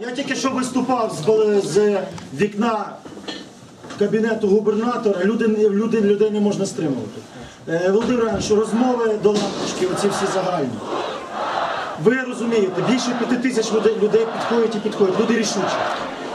Я тільки що виступав з, з вікна кабінету губернатора, люди, люди, людей не можна стримувати. Е, Володимир Іванович, розмови до лампочки, оці всі загальні. Ви розумієте, більше п'яти тисяч людей, людей підходять і підходять, люди рішучі.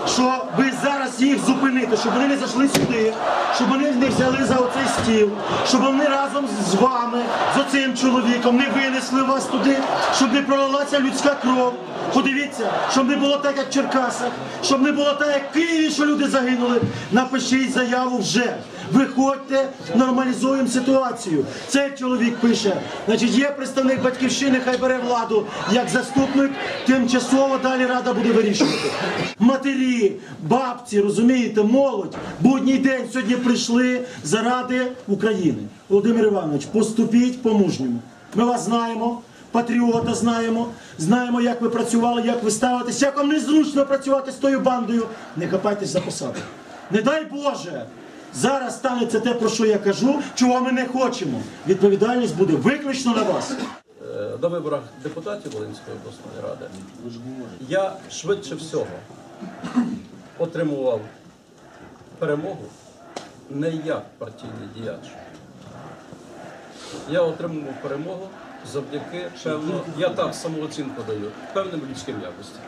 Що ви зараз їх зупините, щоб вони не зайшли сюди, щоб вони не взяли за оцей стіл, щоб вони разом з вами, з оцим чоловіком, не винесли вас туди, щоб не пролилася людська кров. Подивіться, щоб не було так, як в Черкасах, щоб не було так, як в Києві, що люди загинули. Напишіть заяву вже. Виходьте, нормалізуємо ситуацію. Цей чоловік пише, значить, є представник батьківщини, хай бере владу як заступник, тимчасово далі рада буде вирішувати. Матері, бабці, розумієте, молодь, будній день сьогодні прийшли заради України. Володимир Іванович, поступіть по-мужньому. Ми вас знаємо. Патріота знаємо, знаємо, як ви працювали, як ви ставитесь, як вам незручно працювати з тою бандою. Не хапайтесь за посаду. Не дай Боже, зараз станеться те, про що я кажу, чого ми не хочемо. Відповідальність буде виключно на вас. Е, на виборах депутатів Волинської обласної ради я швидше всього отримував перемогу не як партійний діяч. Я отримував перемогу завдяки певно, я так самооцінку даю, певним людським якостям.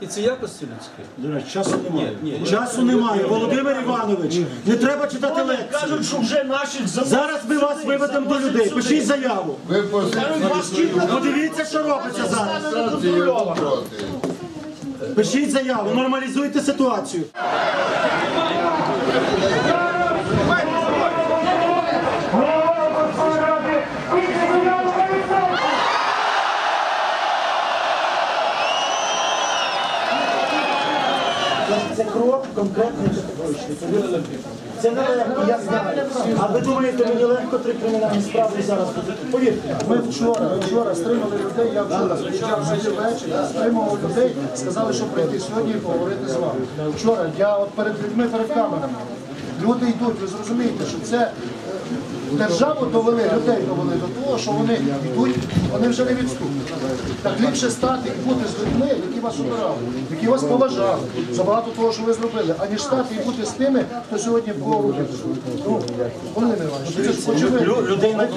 І ці якості людські До речі, часу немає. Ні, ні. Часу немає. Володимир Іванович, не треба читати лекції. Кажуть, що вже наших Зараз ми вас виведемо до людей. Пишіть заяву. Ви Подивіться, що робиться зараз. проти. Пишіть заяву, нормалізуйте ситуацію. Це конкретний категоричний. Це не легко, я знаю. А ви думаєте, мені легко три кримінальні справи зараз будуть? Повірте. Ми вчора, вчора стримали людей, я вчора приїжджав вже ввечері, стримував людей, сказали, що прийти сьогодні і поговорити з вами. Вчора я от перед людьми, перед камерами. Люди йдуть, ви зрозумієте, що це державу довели, людей довели до того, що вони йдуть, вони вже не відступлять. Так ліпше стати і бути з людьми, які вас обирали, які вас поважали за багато того, що ви зробили, аніж стати і бути з тими, хто сьогодні було руки. Ну, Володимир Іванович, це очевидно. Людей на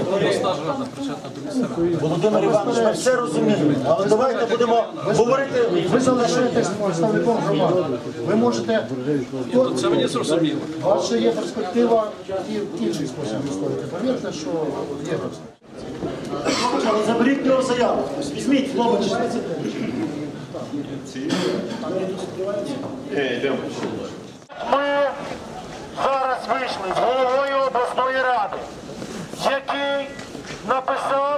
Володимир Іванович, ми все розуміємо. Але давайте будемо говорити. Ви залишаєтесь представником громади. Ви можете це мені зрозуміло. ще є перспектива і в інший спосіб відстояти. Повірте, що є. Але заберіть його заяву. Хтось не хлопець. Ми зараз вийшли з головою обласної ради, який написав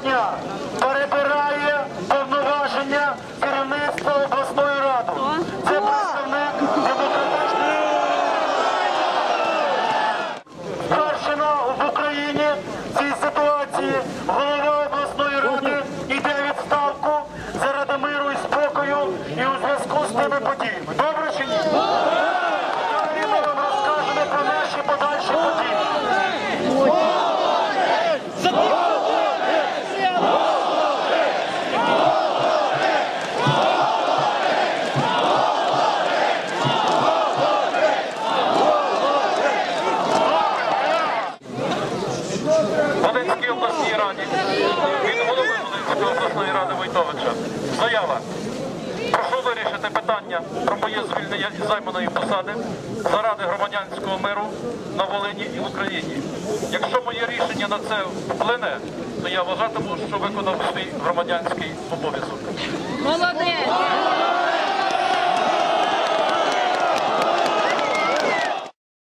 しよう。Волинській обласній раді від голови Волинської обласної ради Войтовича. Заява. Прошу вирішити питання про моє звільнення із займаної посади заради громадянського миру на Волині і в Україні. Якщо моє рішення на це вплине, то я вважатиму, що виконав свій громадянський обов'язок. Молодець!